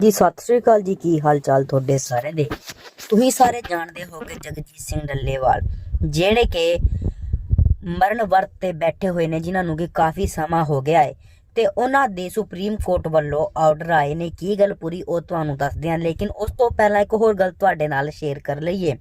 ਜੀ, ਸਤਿ ਸ੍ਰੀ ਅਕਾਲ ਜੀ, ਕੀ ਹਾਲ ਚਾਲ ਤੁਹਾਡੇ ਸਾਰੇ ਦੇ? ਤੁਸੀਂ ਸਾਰੇ ਜਾਣਦੇ ਹੋਗੇ ਜਗਜੀਤ ਸਿੰਘ ਡੱਲੇਵਾਲ, ਜਿਹੜੇ ਕਿ ਮਰਨ ਵਰਤ ਤੇ ਬੈਠੇ ਹੋਏ ਨੇ, ਜਿਨ੍ਹਾਂ ਨੂੰ ਕਿ ਕਾਫੀ ਸਮਾਂ ਹੋ ਗਿਆ ਹੈ ਤੇ ਉਹਨਾਂ ਦੇ ਸੁਪਰੀਮ ਕੋਰਟ ਵੱਲੋਂ ਆਰਡਰ ਆਏ ਨੇ, ਕੀ ਗੱਲ ਪੂਰੀ ਉਹ ਤੁਹਾਨੂੰ ਦੱਸਦੇ ਹਾਂ ਲੇਕਿਨ ਉਸ ਤੋਂ ਪਹਿਲਾਂ ਇੱਕ ਹੋਰ ਗੱਲ ਤੁਹਾਡੇ ਨਾਲ ਸ਼ੇਅਰ ਕਰ ਲਈਏ।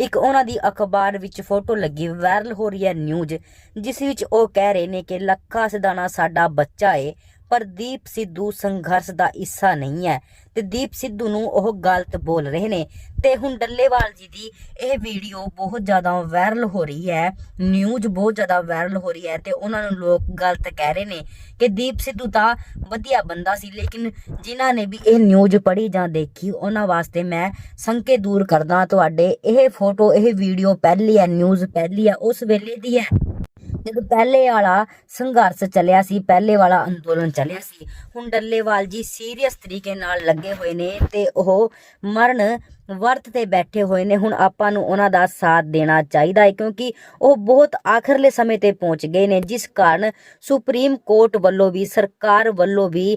ਇੱਕ ਉਹਨਾਂ ਦੀ ਅਖਬਾਰ ਵਿੱਚ ਫੋਟੋ ਲੱਗੀ, ਵਾਇਰਲ ਹੋ ਰਹੀ ਹੈ ਨਿਊਜ਼, ਜਿਸ ਵਿੱਚ ਉਹ ਕਹਿ ਰਹੇ ਨੇ ਕਿ ਲੱਖਾ ਸਿਧਾਣਾ ਸਾਡਾ ਬੱਚਾ ਏ ਪਰ ਦੀਪ ਸਿੱਧੂ ਸੰਘਰਸ਼ ਦਾ ਹਿੱਸਾ ਨਹੀਂ ਹੈ ਤੇ ਦੀਪ ਸਿੱਧੂ ਨੂੰ ਉਹ ਗਲਤ ਬੋਲ ਰਹੇ ਨੇ। ਤੇ ਹੁਣ ਡੱਲੇਵਾਲ ਜੀ ਦੀ ਇਹ ਵੀਡੀਓ ਬਹੁਤ ਜ਼ਿਆਦਾ ਵਾਇਰਲ ਹੋ ਰਹੀ ਹੈ। ਨਿਊਜ਼ ਬਹੁਤ ਜ਼ਿਆਦਾ ਵਾਇਰਲ ਹੋ ਰਹੀ ਹੈ ਤੇ ਉਹਨਾਂ ਨੂੰ ਲੋਕ ਗਲਤ ਕਹਿ ਰਹੇ ਨੇ ਕਿ ਦੀਪ ਸਿੱਧੂ ਤਾਂ ਵਧੀਆ ਬੰਦਾ ਸੀ, ਲੇਕਿਨ ਜਿਨ੍ਹਾਂ ਨੇ ਵੀ ਇਹ ਨਿਊਜ਼ ਪੜ੍ਹੀ ਜਾਂ ਦੇਖੀ ਉਹਨਾਂ ਵਾਸਤੇ ਮੈਂ ਸੰਕੇ ਦੂਰ ਕਰਦਾ ਤੁਹਾਡੇ ਇਹ ਫੋਟੋ ਇਹ ਵੀਡੀਓ ਪਹਿਲੀ ਹੈ ਨਿਊਜ਼ ਪਹਿਲੀ ਹੈ, ਉਸ ਵੇਲੇ ਦੀ ਹੈ। ਜਦੋਂ ਪਹਿਲੇ ਵਾਲਾ ਸੰਘਰਸ਼ ਚੱਲਿਆ ਸੀ, ਪਹਿਲੇ ਵਾਲਾ ਅੰਦੋਲਨ ਚੱਲਿਆ ਸੀ, ਹੁਣ ਡੱਲੇਵਾਲ ਜੀ ਸੀਰੀਅਸ ਤਰੀਕੇ ਨਾਲ ਲੱਗੇ ਹੋਏ ਨੇ ਤੇ ਉਹ ਮਰਨ ਵਰਤ ਤੇ ਬੈਠੇ ਹੋਏ ਨੇ। ਹੁਣ ਆਪਾਂ ਨੂੰ ਉਹਨਾਂ ਦਾ ਸਾਥ ਦੇਣਾ ਚਾਹੀਦਾ ਹੈ ਕਿਉਂਕਿ ਉਹ ਬਹੁਤ ਆਖਰਲੇ ਸਮੇਂ ਤੇ ਪਹੁੰਚ ਗਏ ਨੇ, ਜਿਸ ਕਾਰਨ ਸੁਪਰੀਮ ਕੋਰਟ ਵੱਲੋਂ ਵੀ, ਸਰਕਾਰ ਵੱਲੋਂ ਵੀ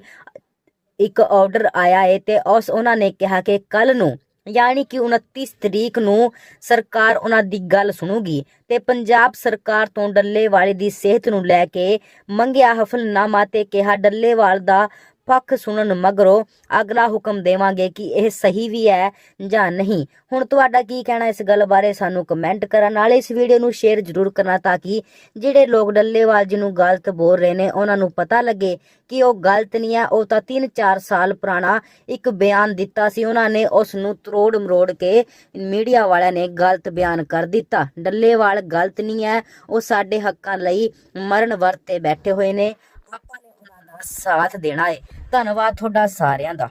ਇੱਕ ਆਰਡਰ ਆਇਆ ਹੈ ਤੇ ਉਸ ਉਹਨਾਂ ਨੇ ਕਿਹਾ ਕਿ ਕੱਲ ਨੂੰ ਯਾਨੀ ਕਿ 29 ਤਰੀਕ ਨੂੰ ਸਰਕਾਰ ਉਹਨਾਂ ਦੀ ਗੱਲ ਸੁਣੂਗੀ ਤੇ ਪੰਜਾਬ ਸਰਕਾਰ ਤੋਂ ਡੱਲੇਵਾਲ ਦੀ ਸਿਹਤ ਨੂੰ ਲੈ ਕੇ ਮੰਗਿਆ ਹਫਲਨਾਮਾ ਤੇ ਕਿਹਾ ਡੱਲੇਵਾਲ ਦਾ ਪੱਖ ਸੁਣਨ ਮਗਰੋਂ ਅਗਲਾ ਹੁਕਮ ਦੇਵਾਂਗੇ ਕਿ ਇਹ ਸਹੀ ਵੀ ਹੈ ਜਾਂ ਨਹੀਂ। ਹੁਣ ਤੁਹਾਡਾ ਕੀ ਕਹਿਣਾ ਇਸ ਗੱਲ ਬਾਰੇ ਸਾਨੂੰ ਕਮੈਂਟ ਕਰਨ ਨਾਲੇ। ਇਸ ਵੀਡੀਓ ਨੂੰ ਸ਼ੇਅਰ ਜ਼ਰੂਰ ਕਰਨਾ ਤਾਂ ਕਿ ਜਿਹੜੇ ਲੋਕ ਡੱਲੇਵਾਲ ਜੀ ਨੂੰ ਗਲਤ ਬੋਲ ਰਹੇ ਨੇ, ਉਹਨਾਂ ਨੂੰ ਪਤਾ ਲੱਗੇ ਕਿ ਉਹ ਗਲਤ ਨਹੀਂ ਹੈ। ਉਹ ਤਾਂ 3-4 ਸਾਲ ਪੁਰਾਣਾ ਇੱਕ ਬਿਆਨ ਦਿੱਤਾ ਸੀ। ਉਹਨਾਂ ਨੇ ਉਸ ਨੂੰ ਤਰੋੜ ਮਰੋੜ ਕੇ ਮੀਡੀਆ ਵਾਲਿਆਂ ਨੇ ਗਲਤ ਬਿਆਨ ਕਰ ਦਿੱਤਾ। ਡੱਲੇਵਾਲ ਗਲਤ ਨਹੀਂ ਹੈ। ਉਹ ਸਾਡੇ ਹੱਕਾਂ ਲਈ ਮਰਨ ਵਰਤ ਤੇ ਬੈਠੇ ਹੋਏ ਨੇ। ਆਪਾਂ ਨੇ ਉਹਨਾਂ ਦਾ ਸਾਥ ਦੇਣਾ ਹੈ। ਧੰਨਵਾਦ ਤੁਹਾਡਾ ਸਾਰਿਆਂ ਦਾ।